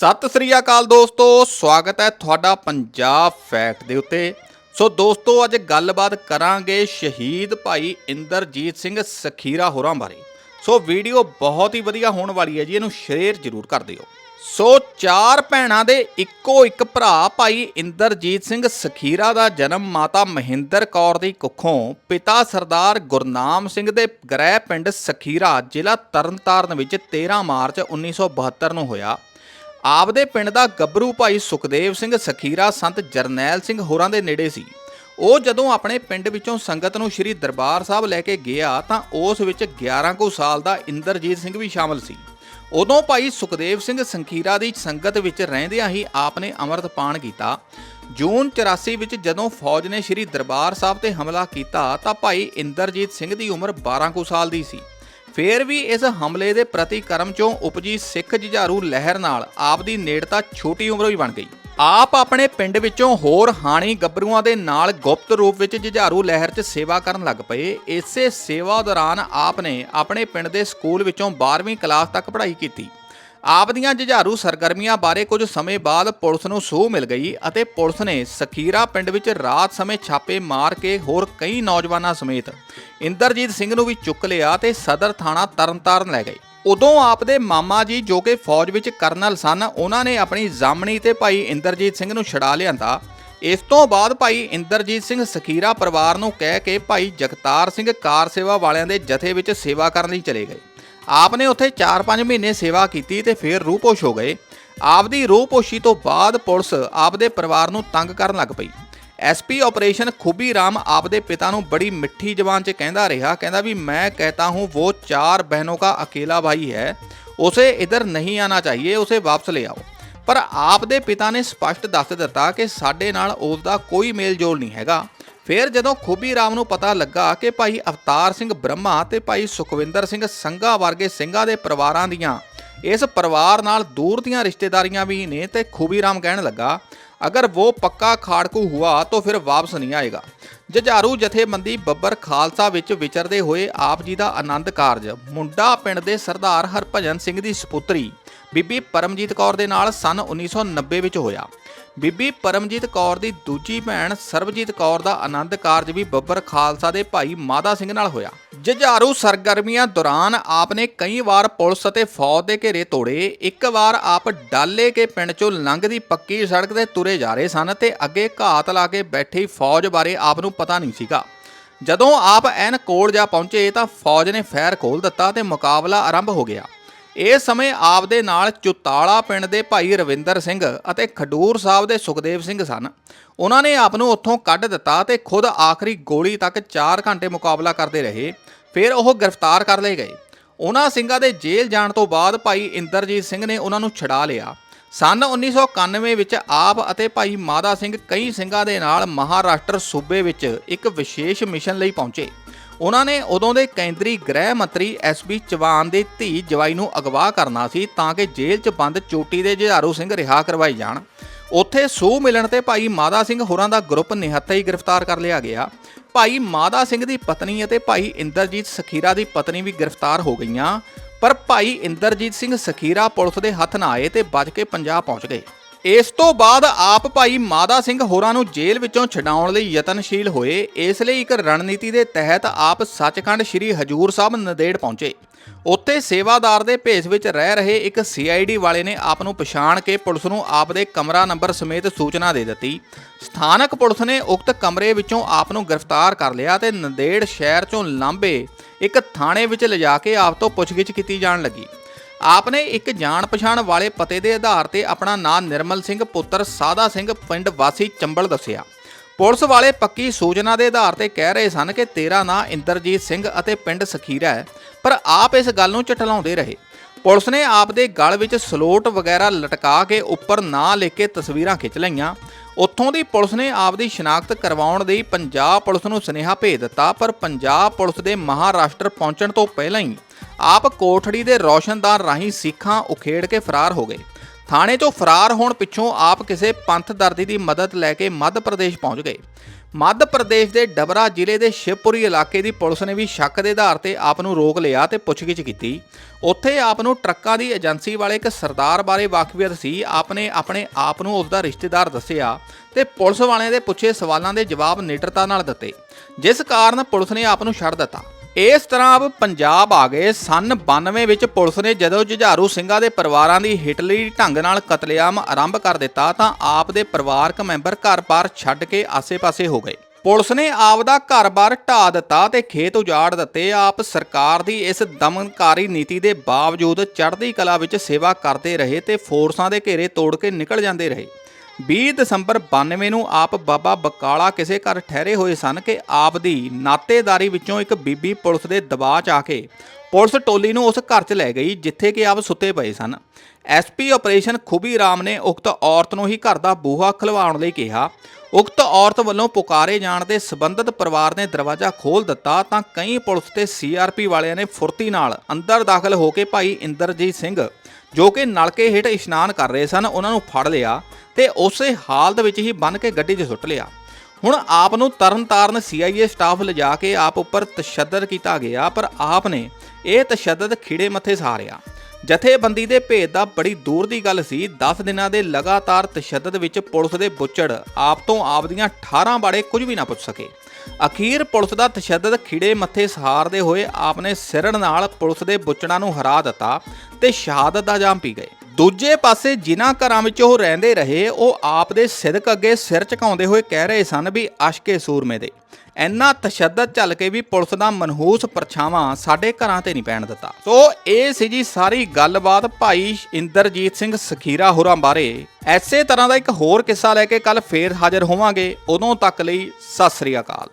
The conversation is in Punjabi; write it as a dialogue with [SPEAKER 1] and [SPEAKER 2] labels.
[SPEAKER 1] ਸਤਿ ਸ੍ਰੀ ਅਕਾਲ ਦੋਸਤੋ, ਸਵਾਗਤ ਹੈ ਤੁਹਾਡਾ ਪੰਜਾਬ ਫੈਕਟ ਦੇ ਉੱਤੇ। ਸੋ ਦੋਸਤੋ, ਅੱਜ ਗੱਲਬਾਤ ਕਰਾਂਗੇ ਸ਼ਹੀਦ ਭਾਈ ਇੰਦਰਜੀਤ ਸਿੰਘ ਸਖੀਰਾ ਹੋਰਾਂ ਬਾਰੇ। ਸੋ ਵੀਡੀਓ ਬਹੁਤ ਹੀ ਵਧੀਆ ਹੋਣ ਵਾਲੀ ਹੈ ਜੀ, ਇਹਨੂੰ ਸ਼ੇਅਰ ਜ਼ਰੂਰ ਕਰ ਦਿਓ। ਸੋ ਚਾਰ ਭੈਣਾਂ ਦੇ ਇੱਕੋ ਇੱਕ ਭਰਾ ਭਾਈ ਇੰਦਰਜੀਤ ਸਿੰਘ ਸਖੀਰਾ ਦਾ ਜਨਮ ਮਾਤਾ ਮਹਿੰਦਰ ਕੌਰ ਦੀ ਕੁੱਖੋਂ ਪਿਤਾ ਸਰਦਾਰ ਗੁਰਨਾਮ ਸਿੰਘ ਦੇ ਗ੍ਰਹਿ ਪਿੰਡ ਸਖੀਰਾ, ਜ਼ਿਲ੍ਹਾ ਤਰਨਤਾਰਨ ਵਿੱਚ 13 ਮਾਰਚ 1972 ਨੂੰ ਹੋਇਆ। ਆਪਦੇ ਪਿੰਡ ਦਾ ਗੱਭਰੂ ਭਾਈ ਸੁਖਦੇਵ ਸਿੰਘ ਸਖੀਰਾ ਸੰਤ ਜਰਨੈਲ ਸਿੰਘ ਹੋਰਾਂ ਦੇ ਨੇੜੇ ਸੀ। ਉਹ ਜਦੋਂ ਆਪਣੇ ਪਿੰਡ ਵਿੱਚੋਂ ਸੰਗਤ ਨੂੰ ਸ੍ਰੀ ਦਰਬਾਰ ਸਾਹਿਬ ਲੈ ਕੇ ਗਿਆ ਤਾਂ ਉਸ ਵਿੱਚ 11 ਕੁ ਸਾਲ ਦਾ ਇੰਦਰਜੀਤ ਸਿੰਘ ਵੀ ਸ਼ਾਮਲ ਸੀ। ਉਦੋਂ ਭਾਈ ਸੁਖਦੇਵ ਸਿੰਘ ਸੰਖੀਰਾ ਦੀ ਸੰਗਤ ਵਿੱਚ ਰਹਿੰਦਿਆਂ ਹੀ ਆਪ ਨੇ ਅੰਮ੍ਰਿਤਪਾਨ ਕੀਤਾ। ਜੂਨ 84 ਵਿੱਚ ਜਦੋਂ ਫੌਜ ਨੇ ਸ੍ਰੀ ਦਰਬਾਰ ਸਾਹਿਬ ਤੇ ਹਮਲਾ ਕੀਤਾ ਤਾਂ ਭਾਈ ਇੰਦਰਜੀਤ ਸਿੰਘ ਦੀ ਉਮਰ 12 ਕੁ ਸਾਲ ਦੀ ਸੀ। ਫੇਰ ਵੀ ਇਸ ਹਮਲੇ ਦੇ ਪ੍ਰਤੀਕਰਮ ਚੋਂ ਉਪਜੀ ਸਿੱਖ ਜੁਝਾਰੂ ਲਹਿਰ ਨਾਲ ਆਪ ਦੀ ਨੇੜਤਾ ਛੋਟੀ ਉਮਰੋਂ ਹੀ ਬਣ ਗਈ। ਆਪ ਆਪਣੇ ਪਿੰਡ ਵਿੱਚੋਂ ਹੋਰ ਹਾਣੀ ਗੱਭਰੂਆਂ ਦੇ ਨਾਲ ਗੁਪਤ ਰੂਪ ਵਿੱਚ ਜੁਝਾਰੂ ਲਹਿਰ 'ਚ ਸੇਵਾ ਕਰਨ ਲੱਗ ਪਏ। ਇਸੇ ਸੇਵਾ ਦੌਰਾਨ ਆਪ ਨੇ ਆਪਣੇ ਪਿੰਡ ਦੇ ਸਕੂਲ ਵਿੱਚੋਂ 12ਵੀਂ ਕਲਾਸ ਤੱਕ ਪੜ੍ਹਾਈ ਕੀਤੀ। ਆਪ ਦੀਆਂ ਜੁਝਾਰੂ ਸਰਗਰਮੀਆਂ ਬਾਰੇ ਕੁਝ ਸਮੇਂ ਬਾਅਦ ਪੁਲਿਸ ਨੂੰ ਸੂਹ ਮਿਲ ਗਈ ਅਤੇ ਪੁਲਿਸ ਨੇ ਸਖੀਰਾ ਪਿੰਡ ਵਿੱਚ ਰਾਤ ਸਮੇਂ ਛਾਪੇ ਮਾਰ ਕੇ ਹੋਰ ਕਈ ਨੌਜਵਾਨਾਂ ਸਮੇਤ ਇੰਦਰਜੀਤ ਸਿੰਘ ਨੂੰ ਵੀ ਚੁੱਕ ਲਿਆ ਤੇ ਸਦਰ ਥਾਣਾ ਤਰਨਤਾਰਨ ਲੈ ਗਏ। ਉਦੋਂ ਆਪ ਦੇ ਮਾਮਾ ਜੀ ਜੋ ਕਿ ਫੌਜ ਵਿੱਚ ਕਰਨਲ ਸਨ, ਉਹਨਾਂ ਨੇ ਆਪਣੀ ਜਾਮਣੀ ਤੇ ਭਾਈ ਇੰਦਰਜੀਤ ਸਿੰਘ ਨੂੰ ਛਡਾ ਲਿਆਂਦਾ। ਇਸ ਤੋਂ ਬਾਅਦ ਭਾਈ ਇੰਦਰਜੀਤ ਸਿੰਘ ਸਖੀਰਾ ਪਰਿਵਾਰ ਨੂੰ ਕਹਿ ਕੇ ਭਾਈ ਜਗਤਾਰ ਸਿੰਘ ਕਾਰ ਸੇਵਾ ਵਾਲਿਆਂ ਦੇ ਜਥੇ ਵਿੱਚ ਸੇਵਾ ਕਰਨ ਲਈ ਚਲੇ ਗਏ। ਆਪ ਨੇ ਉੱਥੇ 4-5 ਮਹੀਨੇ ਸੇਵਾ ਕੀਤੀ ਤੇ ਫਿਰ ਰੂਪੋਸ਼ ਹੋ ਗਏ। ਆਪ ਦੀ ਰੂਪੋਸ਼ੀ ਤੋਂ ਬਾਅਦ ਪੁਲਿਸ ਆਪ ਦੇ ਪਰਿਵਾਰ ਨੂੰ ਤੰਗ ਕਰਨ ਲੱਗ ਪਈ। ਐਸਪੀ ਆਪਰੇਸ਼ਨ ਖੁਬੀ ਰਾਮ ਆਪ ਦੇ ਪਿਤਾ ਨੂੰ ਬੜੀ ਮਿੱਠੀ ਜ਼ਬਾਨ 'ਚ ਕਹਿੰਦਾ ਰਿਹਾ, ਕਹਿੰਦਾ ਵੀ ਮੈਂ ਕਹਤਾ ਹੂੰ, ਵੋ ਚਾਰ ਬਹਿਨੋ ਕਾ ਅਕੇਲਾ ਭਾਈ ਹੈ, ਉਸੇ ਇਧਰ ਨਹੀਂ ਆਣਾ ਚਾਹੀਏ, ਉਸੇ ਵਾਪਸ ਲੈ ਆਓ। ਪਰ ਆਪ ਦੇ ਪਿਤਾ ਨੇ ਸਪਸ਼ਟ ਦੱਸ ਦਿੱਤਾ ਕਿ ਸਾਡੇ ਨਾਲ ਉਸ ਦਾ ਕੋਈ ਮੇਲ ਜੋਲ ਨਹੀਂ ਹੈਗਾ। ਫਿਰ ਜਦੋਂ ਖੂਬੀ ਰਾਮ ਨੂੰ ਪਤਾ ਲੱਗਾ ਕਿ ਭਾਈ ਅਵਤਾਰ ਸਿੰਘ ਬ੍ਰਹਮਾ ਤੇ ਭਾਈ ਸੁਖਵਿੰਦਰ ਸਿੰਘ ਸੰਘਾ ਵਰਗੇ ਸਿੰਘਾਂ ਦੇ ਪਰਿਵਾਰਾਂ ਦੀਆਂ, ਇਸ ਪਰਿਵਾਰ ਨਾਲ ਦੂਰ ਦੀਆਂ ਰਿਸ਼ਤੇਦਾਰੀਆਂ ਵੀ ਨੇ ਤੇ ਖੂਬੀ ਰਾਮ ਕਹਿਣ ਲੱਗਾ, ਅਗਰ ਉਹ ਪੱਕਾ ਖਾੜਕੂ ਹੁਆ ਤਾਂ ਫਿਰ ਵਾਪਸ ਨਹੀਂ ਆਏਗਾ। ਜਜਾਰੂ ਜਥੇਬੰਦੀ ਬੱਬਰ ਖਾਲਸਾ ਵਿੱਚ ਵਿਚਰਦੇ ਹੋਏ ਆਪ ਜੀ ਦਾ ਆਨੰਦ ਕਾਰਜ, ਮੁੰਡਾ ਪਿੰਡ ਦੇ ਸਰਦਾਰ ਹਰਭਜਨ ਸਿੰਘ ਦੀ ਸੁਪੁੱਤਰੀ, ਬੀਬੀ ਪਰਮਜੀਤ ਕੌਰ ਦੇ ਨਾਲ ਸਨ 1990 ਵਿੱਚ ਹੋਇਆ। ਬੀਬੀ ਪਰਮਜੀਤ ਕੌਰ ਦੀ ਦੂਜੀ ਭੈਣ ਸਰਬਜੀਤ ਕੌਰ ਦਾ ਆਨੰਦ ਕਾਰਜ ਵੀ ਬੱਬਰ ਖਾਲਸਾ ਦੇ ਭਾਈ ਮਾਦਾ ਸਿੰਘ ਨਾਲ ਹੋਇਆ। ਜੁਝਾਰੂ ਸਰਗਰਮੀਆਂ ਦੌਰਾਨ ਆਪ ਨੇ ਕਈ ਵਾਰ ਪੁਲਿਸ ਅਤੇ ਫੌਜ ਦੇ ਘੇਰੇ ਤੋੜੇ। ਇੱਕ ਵਾਰ ਆਪ ਡਾਲੇ ਕੇ ਪਿੰਡ ਚੋਂ ਲੰਘਦੀ ਪੱਕੀ ਸੜਕ ਤੇ ਤੁਰੇ ਜਾ ਰਹੇ ਸਨ ਤੇ ਅੱਗੇ ਘਾਤ ਲਾ ਕੇ ਬੈਠੀ ਫੌਜ ਬਾਰੇ ਆਪ ਨੂੰ ਪਤਾ ਨਹੀਂ ਸੀਗਾ। ਜਦੋਂ ਆਪ ਐਨ ਕੋਲ ਜਾ ਪਹੁੰਚੇ ਤਾਂ ਫੌਜ ਨੇ ਫੈਰ ਖੋਲ ਦਿੱਤਾ ਤੇ ਮੁਕਾਬਲਾ ਆਰੰਭ ਹੋ ਗਿਆ। ਇਸ ਸਮੇਂ ਆਪ ਦੇ ਨਾਲ ਚੁਤਾਲਾ ਪਿੰਡ ਦੇ ਭਾਈ ਰਵਿੰਦਰ ਸਿੰਘ ਅਤੇ ਖਡੂਰ ਸਾਹਿਬ ਦੇ ਸੁਖਦੇਵ ਸਿੰਘ ਸਨ। ਉਹਨਾਂ ਨੇ ਆਪ ਨੂੰ ਉੱਥੋਂ ਕੱਢ ਦਿੱਤਾ ਤੇ ਖੁਦ ਆਖਰੀ ਗੋਲੀ ਤੱਕ 4 ਘੰਟੇ ਮੁਕਾਬਲਾ ਕਰਦੇ ਰਹੇ, ਫਿਰ ਉਹ ਗ੍ਰਿਫਤਾਰ ਕਰ ਲਏ ਗਏ। ਉਹਨਾਂ ਸਿੰਘਾਂ ਦੇ ਜੇਲ੍ਹ ਜਾਣ ਤੋਂ ਬਾਅਦ ਭਾਈ ਇੰਦਰਜੀਤ ਸਿੰਘ ਨੇ ਉਹਨਾਂ ਨੂੰ ਛਡਾ ਲਿਆ। ਸਨ 1991 ਵਿੱਚ ਆਪ ਅਤੇ ਭਾਈ ਮਾਦਾ ਸਿੰਘ ਕਈ ਸਿੰਘਾਂ ਦੇ ਨਾਲ ਮਹਾਰਾਸ਼ਟਰ ਸੂਬੇ ਵਿੱਚ ਇੱਕ ਵਿਸ਼ੇਸ਼ ਮਿਸ਼ਨ ਲਈ ਪਹੁੰਚੇ। ਉਹਨਾਂ ਨੇ ਉਦੋਂ ਦੇ ਕੇਂਦਰੀ ਗ੍ਰਹਿ ਮੰਤਰੀ ਐਸਬੀ ਚੌਹਾਨ ਦੀ ਧੀ ਜਵਾਈ ਨੂੰ ਅਗਵਾ ਕਰਨਾ ਸੀ ਤਾਂ ਕਿ ਜੇਲ੍ਹ 'ਚ ਬੰਦ ਚੋਟੀ ਦੇ ਜੁਝਾਰੂ ਸਿੰਘ ਰਿਹਾ ਕਰਵਾਏ ਜਾਣ। ਉੱਥੇ ਸੂਹ ਮਿਲਣ ਤੇ ਭਾਈ ਮਾਦਾ ਸਿੰਘ ਹੋਰਾਂ ਦਾ ਗਰੁੱਪ ਨਿਹੱਥੇ ਹੀ ਗ੍ਰਿਫਤਾਰ ਕਰ ਲਿਆ ਗਿਆ। ਭਾਈ ਮਾਦਾ ਸਿੰਘ ਦੀ ਪਤਨੀ ਅਤੇ ਭਾਈ ਇੰਦਰਜੀਤ ਸਖੀਰਾ ਦੀ ਪਤਨੀ ਵੀ ਗ੍ਰਿਫਤਾਰ ਹੋ ਗਈਆਂ, ਪਰ ਭਾਈ ਇੰਦਰਜੀਤ ਸਿੰਘ ਸਖੀਰਾ ਪੁਲਿਸ ਦੇ ਹੱਥ ਨਾ ਆਏ ਤੇ ਬਚ ਕੇ ਪੰਜਾਬ ਪਹੁੰਚ ਗਏ। ਇਸ ਤੋਂ ਬਾਅਦ ਆਪ ਭਾਈ ਮਾਦਾ ਸਿੰਘ ਹੋਰਾਂ ਨੂੰ ਜੇਲ੍ਹ ਵਿੱਚੋਂ ਛਡਾਉਣ ਲਈ ਯਤਨਸ਼ੀਲ ਹੋਏ। ਇਸ ਲਈ ਇੱਕ ਰਣਨੀਤੀ ਦੇ ਤਹਿਤ ਆਪ ਸੱਚਖੰਡ ਸ੍ਰੀ ਹਜੂਰ ਸਾਹਿਬ ਨੰਦੇੜ ਪਹੁੰਚੇ। ਉੱਥੇ ਸੇਵਾਦਾਰ ਦੇ ਭੇਸ ਵਿੱਚ ਰਹਿ ਰਹੇ ਇੱਕ ਸੀਆਈਡੀ ਵਾਲੇ ਨੇ ਆਪ ਨੂੰ ਪਛਾਣ ਕੇ ਪੁਲਿਸ ਨੂੰ ਆਪ ਦੇ ਕਮਰਾ ਨੰਬਰ ਸਮੇਤ ਸੂਚਨਾ ਦੇ ਦਿੱਤੀ। ਸਥਾਨਕ ਪੁਲਿਸ ਨੇ ਉਕਤ ਕਮਰੇ ਵਿੱਚੋਂ ਆਪ ਨੂੰ ਗ੍ਰਿਫਤਾਰ ਕਰ ਲਿਆ ਤੇ ਨੰਦੇੜ ਸ਼ਹਿਰ ਚੋਂ ਲਾਂਬੇ ਇੱਕ ਥਾਣੇ ਵਿੱਚ ਲਿਜਾ ਕੇ ਆਪ ਤੋਂ ਪੁੱਛਗਿੱਛ ਕੀਤੀ ਜਾਣ ਲੱਗੀ। ਆਪ ਨੇ ਇੱਕ ਜਾਣ ਪਛਾਣ ਵਾਲੇ ਪਤੇ ਦੇ ਆਧਾਰ ਤੇ ਆਪਣਾ ਨਾਂ ਨਿਰਮਲ ਸਿੰਘ, ਪੁੱਤਰ ਸਾਦਾ ਸਿੰਘ, ਪਿੰਡ ਵਾਸੀ ਚੰਬਲ ਦੱਸਿਆ। ਪੁਲਿਸ ਵਾਲੇ ਪੱਕੀ ਸੂਚਨਾ ਦੇ ਆਧਾਰ ਤੇ ਕਹਿ ਰਹੇ ਸਨ ਕਿ ਤੇਰਾ ਨਾਂ ਇੰਦਰਜੀਤ ਸਿੰਘ ਅਤੇ ਪਿੰਡ ਸਖੀਰਾ ਹੈ, ਪਰ ਆਪ ਇਸ ਗੱਲ ਨੂੰ ਝਟਲਾਉਂਦੇ ਰਹੇ। ਪੁਲਿਸ ਨੇ ਆਪ ਦੇ ਗਲ ਵਿੱਚ ਸਲੋਟ ਵਗੈਰਾ ਲਟਕਾ ਕੇ ਉੱਪਰ ਨਾਂ ਲਿਖ ਕੇ ਤਸਵੀਰਾਂ ਖਿੱਚ ਲਈਆਂ। ਉੱਥੋਂ ਦੀ ਪੁਲਿਸ ਨੇ ਆਪ ਦੀ ਸ਼ਨਾਖਤ ਕਰਵਾਉਣ ਲਈ ਪੰਜਾਬ ਪੁਲਿਸ ਨੂੰ ਸੁਨੇਹਾ ਭੇਜ ਦਿੱਤਾ, ਪਰ ਪੰਜਾਬ ਪੁਲਿਸ ਦੇ ਮਹਾਰਾਸ਼ਟਰ ਪਹੁੰਚਣ ਤੋਂ ਪਹਿਲਾਂ ਹੀ ਆਪ ਕੋਠੜੀ ਦੇ ਰੌਸ਼ਨਦਾਰ ਰਾਹੀਂ ਸਿੱਖਾਂ ਉਖੇੜ ਕੇ ਫਰਾਰ ਹੋ ਗਏ। ਥਾਣੇ ਤੋਂ ਫਰਾਰ ਹੋਣ ਪਿੱਛੋਂ ਆਪ ਕਿਸੇ ਪੰਥ ਦਰਦੀ ਦੀ ਮਦਦ ਲੈ ਕੇ ਮੱਧ ਪ੍ਰਦੇਸ਼ ਪਹੁੰਚ ਗਏ। ਮੱਧ ਪ੍ਰਦੇਸ਼ ਦੇ ਡਬਰਾ ਜ਼ਿਲ੍ਹੇ ਦੇ ਸ਼ਿਵਪੁਰੀ ਇਲਾਕੇ ਦੀ ਪੁਲਿਸ ਨੇ ਵੀ ਸ਼ੱਕ ਦੇ ਆਧਾਰ ਤੇ ਆਪ ਨੂੰ ਰੋਕ ਲਿਆ ਤੇ ਪੁੱਛਗਿੱਛ ਕੀਤੀ। ਉੱਥੇ ਆਪ ਨੂੰ ਟਰੱਕਾਂ ਦੀ ਏਜੰਸੀ ਵਾਲੇ ਇੱਕ ਸਰਦਾਰ ਬਾਰੇ ਵਾਕਫੀਅਤ ਸੀ। ਆਪ ਨੇ ਆਪਣੇ ਆਪ ਨੂੰ ਉਸ ਦਾ ਰਿਸ਼ਤੇਦਾਰ ਦੱਸਿਆ ਤੇ ਪੁਲਿਸ ਵਾਲਿਆਂ ਦੇ ਪੁੱਛੇ ਸਵਾਲਾਂ ਦੇ ਜਵਾਬ ਨਿਡਰਤਾ ਨਾਲ ਦਿੱਤੇ, ਜਿਸ ਕਾਰਨ ਪੁਲਿਸ ਨੇ ਆਪ ਨੂੰ ਛੱਡ ਦਿੱਤਾ। ਇਸ ਤਰ੍ਹਾਂ ਆਪ ਪੰਜਾਬ ਆ ਗਏ। ਸਨ 92 ਵਿੱਚ ਪੁਲਿਸ ਨੇ ਜਦੋਂ ਜੁਝਾਰੂ ਸਿੰਘਾਂ ਦੇ ਪਰਿਵਾਰਾਂ ਦੀ ਹਿਟਲਰੀ ਢੰਗ ਨਾਲ ਕਤਲੇਆਮ ਆਰੰਭ ਕਰ ਦਿੱਤਾ, ਤਾਂ ਆਪ ਦੇ ਪਰਿਵਾਰਕ ਮੈਂਬਰ ਘਰ-ਬਾਰ ਛੱਡ ਕੇ ਆਸੇ-ਪਾਸੇ ਹੋ ਗਏ। ਪੁਲਿਸ ਨੇ ਆਪ ਦਾ ਘਰ-ਬਾਰ ਢਾ ਦਿੱਤਾ ਤੇ ਖੇਤ ਉਜਾੜ ਦਿੱਤੇ। ਆਪ ਸਰਕਾਰ ਦੀ ਇਸ ਦਮਨਕਾਰੀ ਨੀਤੀ ਦੇ ਬਾਵਜੂਦ ਚੜ੍ਹਦੀ ਕਲਾ ਵਿੱਚ ਸੇਵਾ ਕਰਦੇ ਰਹੇ ਤੇ ਫੋਰਸਾਂ ਦੇ ਘੇਰੇ ਤੋੜ ਕੇ ਨਿਕਲ ਜਾਂਦੇ ਰਹੇ। 20 ਦਸੰਬਰ 92 ਨੂੰ ਆਪ ਬਾਬਾ ਬਕਾਲਾ ਕਿਸੇ ਘਰ ਠਹਿਰੇ ਹੋਏ ਸਨ ਕਿ ਆਪ ਦੀ ਨਾਤੇਦਾਰੀ ਵਿੱਚੋਂ ਇੱਕ ਬੀਬੀ ਪੁਲਿਸ ਦੇ ਦਬਾਅ 'ਚ ਆ ਕੇ ਪੁਲਿਸ ਟੋਲੀ ਨੂੰ ਉਸ ਘਰ 'ਚ ਲੈ ਗਈ, ਜਿੱਥੇ ਕਿ ਆਪ ਸੁੱਤੇ ਪਏ ਸਨ। ਐਸਪੀ ਆਪਰੇਸ਼ਨ ਖੁਬੀ ਰਾਮ ਨੇ ਉਕਤ ਔਰਤ ਨੂੰ ਹੀ ਘਰ ਦਾ ਬੂਹਾ ਖਲਵਾਉਣ ਲਈ ਕਿਹਾ। ਉਕਤ ਔਰਤ ਵੱਲੋਂ ਪੁਕਾਰੇ ਜਾਣ ਦੇ ਸਬੰਧਤ ਪਰਿਵਾਰ ਨੇ ਦਰਵਾਜ਼ਾ ਖੋਲ੍ਹ ਦਿੱਤਾ ਤਾਂ ਕਈ ਪੁਲਿਸ ਤੇ ਸੀਆਰਪੀ ਵਾਲਿਆਂ ਨੇ ਫੁਰਤੀ ਨਾਲ ਅੰਦਰ ਦਾਖਲ ਹੋ ਕੇ ਭਾਈ ਇੰਦਰਜੀਤ ਸਿੰਘ, ਜੋ ਕਿ ਨਲਕੇ ਹੇਠ ਇਸ਼ਨਾਨ ਕਰ ਰਹੇ ਸਨ, ਉਹਨਾਂ ਨੂੰ ਫੜ ਲਿਆ। ਤੇ ਉਸੇ ਹਾਲਤ ਵਿੱਚ ਹੀ ਬੰਨ ਕੇ ਗੱਡੀ 'ਚ ਸੁੱਟ ਲਿਆ। ਹੁਣ ਆਪ ਨੂੰ ਤਰਨਤਾਰਨ ਸੀਆਈਏ ਸਟਾਫ ਲਿਜਾ ਕੇ ਆਪ ਉੱਪਰ ਤਸ਼ੱਦਦ ਕੀਤਾ ਗਿਆ, ਪਰ ਆਪ ਨੇ ਇਹ ਤਸ਼ੱਦਦ ਖਿੜੇ ਮੱਥੇ ਸਾਰਿਆ। ਜਥੇਬੰਦੀ ਦੇ ਭੇਦ ਦਾ ਬੜੀ ਦੂਰ ਦੀ ਗੱਲ ਸੀ। 10 ਦਿਨਾਂ ਦੇ ਲਗਾਤਾਰ ਤਸ਼ੱਦਦ ਵਿੱਚ ਪੁਲਿਸ ਦੇ ਬੁੱਚੜ ਆਪ ਤੋਂ ਆਪ ਦੀਆਂ 18 ਬਾੜੇ ਕੁਝ ਵੀ ਨਾ ਪੁੱਛ ਸਕੇ। ਅਖੀਰ ਪੁਲਿਸ ਦਾ ਤਸ਼ੱਦਦ ਖਿੜੇ ਮੱਥੇ ਸਹਾਰਦੇ ਹੋਏ ਆਪ ਨੇ ਸਿਰਣ ਨਾਲ ਪੁਲਿਸ ਦੇ ਬੁੱਚੜਾਂ ਨੂੰ ਹਰਾ ਦਿੱਤਾ ਤੇ ਸ਼ਹਾਦਤ ਦਾ ਜਾਮ ਪੀ ਗਏ। ਦੂਜੇ ਪਾਸੇ ਜਿਨ੍ਹਾਂ ਘਰਾਂ ਵਿੱਚ ਉਹ ਰਹਿੰਦੇ ਰਹੇ, ਉਹ ਆਪ ਦੇ ਸਿਦਕ ਅੱਗੇ ਸਿਰ ਝੁਕਾਉਂਦੇ ਹੋਏ ਕਹਿ ਰਹੇ ਸਨ ਵੀ ਅਸ਼ਕੇ ਸੂਰਮੇ ਦੇ। ਇੰਨਾ ਤਸ਼ੱਦਦ ਚੱਲ ਕੇ ਵੀ ਪੁਲਿਸ ਦਾ ਮਨਹੂਸ ਪਰਛਾਵਾਂ ਸਾਡੇ ਘਰਾਂ ਤੇ ਨਹੀਂ ਪੈਣ ਦਿੱਤਾ। ਸੋ ਇਹ ਸੀ ਜੀ ਸਾਰੀ ਗੱਲਬਾਤ ਭਾਈ ਇੰਦਰਜੀਤ ਸਿੰਘ ਸਖੀਰਾ ਹੋਰਾਂ ਬਾਰੇ। ਐਸੇ ਤਰ੍ਹਾਂ ਦਾ ਇੱਕ ਹੋਰ ਕਿੱਸਾ ਲੈ ਕੇ ਕੱਲ ਫੇਰ ਹਾਜ਼ਰ ਹੋਵਾਂਗੇ। ਉਦੋਂ ਤੱਕ ਲਈ ਸਤਿ ਸ੍ਰੀ ਅਕਾਲ।